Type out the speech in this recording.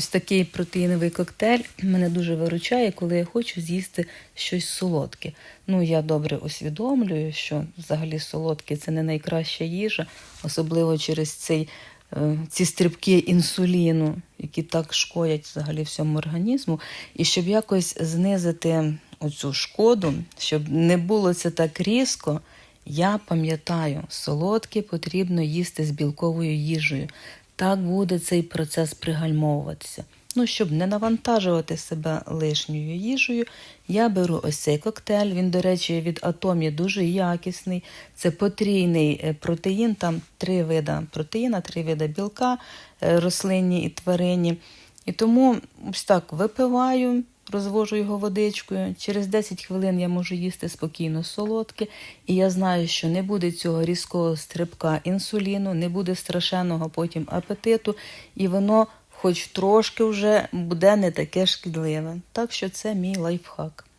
Ось такий протеїновий коктейль мене дуже виручає, коли я хочу з'їсти щось солодке. Ну, я добре усвідомлюю, що взагалі солодке це не найкраща їжа, особливо через цей, е, ці стрибки інсуліну, які так шкодять взагалі всьому організму. І щоб якось знизити оцю шкоду, щоб не було це так різко. Я пам'ятаю, солодке потрібно їсти з білковою їжею. Так буде цей процес пригальмовуватися. Ну, щоб не навантажувати себе лишньою їжею, я беру ось цей коктейль. Він, до речі, від Атомі дуже якісний. Це потрійний е, протеїн, там три вида протеїна, три вида білка, е, рослинні і тваринні. І тому ось так випиваю, розвожу його водичкою. Через 10 хвилин я можу їсти спокійно солодке, і я знаю, що не буде цього різкого стрибка інсуліну, не буде страшенного потім апетиту, і воно, хоч трошки вже, буде не таке шкідливе. Так що це мій лайфхак.